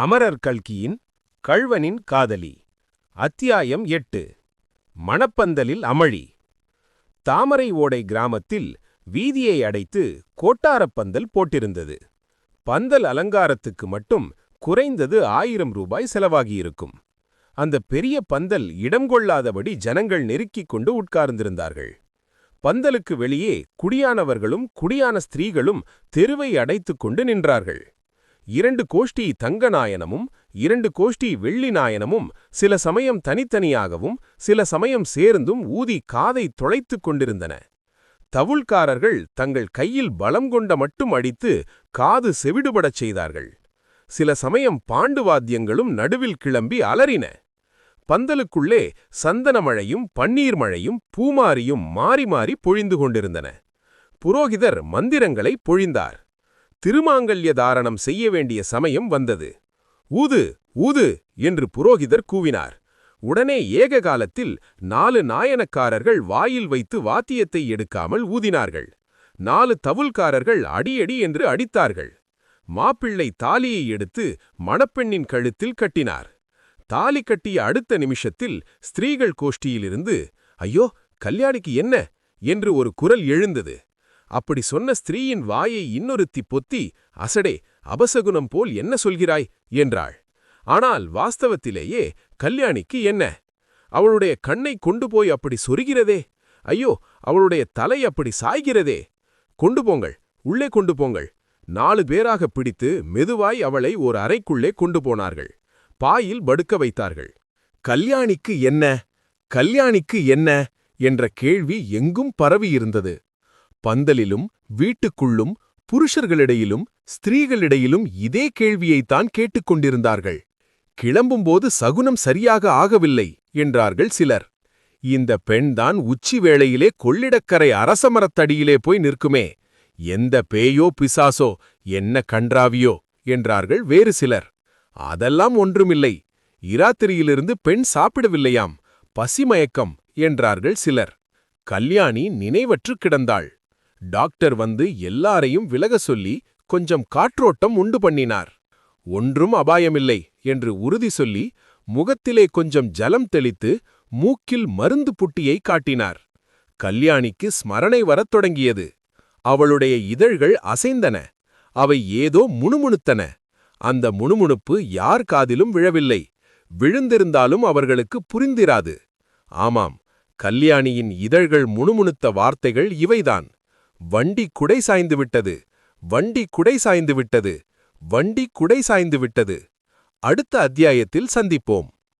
அமரர் கல்கியின் கள்வனின் காதலி. அத்தியாயம் எட்டு. மணப்பந்தலில் அமளி. தாமரை ஓடை கிராமத்தில் வீதியை அடைத்து கோட்டாரப்பந்தல் போட்டிருந்தது. பந்தல் அலங்காரத்துக்கு மட்டும் குறைந்தது ஆயிரம் ரூபாய் செலவாகியிருக்கும். அந்த பெரிய பந்தல் இடம் கொள்ளாதபடி ஜனங்கள் நெருக்கிக் கொண்டு உட்கார்ந்திருந்தார்கள். பந்தலுக்கு வெளியே குடியானவர்களும் குடியான ஸ்திரீகளும் தெருவை அடைத்துக் கொண்டு நின்றார்கள். இரண்டு கோஷ்டி தங்க நாயனமும் இரண்டு கோஷ்டி வெள்ளி நாயனமும் சில சமயம் தனித்தனியாகவும் சில சமயம் சேர்ந்தும் ஊதி காதை தொலைத்துக் கொண்டிருந்தன. தவுள்காரர்கள் தங்கள் கையில் பலம் கொண்ட மட்டும் அடித்து காது செவிடுபடச் செய்தார்கள். சில சமயம் பாண்டு வாத்தியங்களும் நடுவில் கிளம்பி அலறின. பந்தலுக்குள்ளே சந்தன மழையும் பன்னீர் மழையும் பூமாரியும் மாறி மாறி பொழிந்து கொண்டிருந்தன. புரோகிதர் மந்திரங்களை பொழிந்தார். திருமாங்கல்ய தாரணம் செய்ய வேண்டிய சமயம் வந்தது. ஊது ஊது! என்று புரோகிதர் கூவினார். உடனே ஏக காலத்தில் நாலு நாயனக்காரர்கள் வாயில் வைத்து வாத்தியத்தை எடுக்காமல் ஊதினார்கள். நாலு தவுல்காரர்கள் அடியடி என்று அடித்தார்கள். மாப்பிள்ளை தாலியை எடுத்து மணப்பெண்ணின் கழுத்தில் கட்டினார். தாலி கட்டிய அடுத்த நிமிஷத்தில் ஸ்திரீகள் கோஷ்டியிலிருந்து ஐயோ கல்யாணிக்கு என்ன? என்று ஒரு குரல் எழுந்தது. அப்படி சொன்ன ஸ்திரீயின் வாயை இன்னொருத்தி பொத்தி அசடே அபசகுணம் போல் என்ன சொல்கிறாய்? என்றாள். ஆனால் வாஸ்தவத்திலேயே கல்யாணிக்கு என்ன? அவளுடைய கண்ணை கொண்டு போய் அப்படி சொருகிறதே? ஐயோ அவளுடைய தலை அப்படி சாய்கிறதே? கொண்டு போங்கள் உள்ளே கொண்டு போங்கள். நாலு பேராக பிடித்து மெதுவாய் அவளை ஒரு அறைக்குள்ளே கொண்டு போனார்கள். பாயில் படுக்க வைத்தார்கள். கல்யாணிக்கு என்ன? கல்யாணிக்கு என்ன? என்ற கேள்வி எங்கும் பரவியிருந்தது. பந்தலிலும் வீட்டுக்குள்ளும் புருஷர்களிடையிலும் ஸ்திரீகளிடையிலும் இதே கேள்வியைத்தான் கேட்டுக்கொண்டிருந்தார்கள் கிளம்பும்போது சகுனம் சரியாக ஆகவில்லை என்றார்கள் சிலர். இந்த பெண்தான் உச்சி வேளையிலே கொள்ளிடக்கரை அரசமரத்தடியிலே போய் நிற்குமே. எந்த பேயோ பிசாசோ என்ன கன்றாவியோ என்றார்கள் வேறு சிலர். அதெல்லாம் ஒன்றுமில்லை. இராத்திரியிலிருந்து பெண் சாப்பிடவில்லையாம். பசிமயக்கம் என்றார்கள் சிலர். கல்யாணி நினைவற்று கிடந்தாள். டாக்டர் வந்து எல்லாரையும் விலக சொல்லி கொஞ்சம் காற்றோட்டம் உண்டு பண்ணினார். ஒன்றும் அபாயமில்லை என்று உறுதி சொல்லி முகத்திலே கொஞ்சம் ஜலம் தெளித்து மூக்கில் மருந்து புட்டியை காட்டினார். கல்யாணிக்கு ஸ்மரணை வரத் தொடங்கியது. அவளுடைய இதழ்கள் அசைந்தன. அவை ஏதோ முணுமுணுத்தன. அந்த முணுமுணுப்பு யார் காதிலும் விழவில்லை. விழுந்திருந்தாலும் அவர்களுக்கு புரிந்திராது. ஆமாம் கல்யாணியின் இதழ்கள் முணுமுணுத்த வார்த்தைகள் இவைதான். வண்டி குடை சாய்ந்து விட்டது. வண்டி குடை சாய்ந்து விட்டது. வண்டி குடை சாய்ந்து விட்டது. அடுத்த அத்தியாயத்தில் சந்திப்போம்.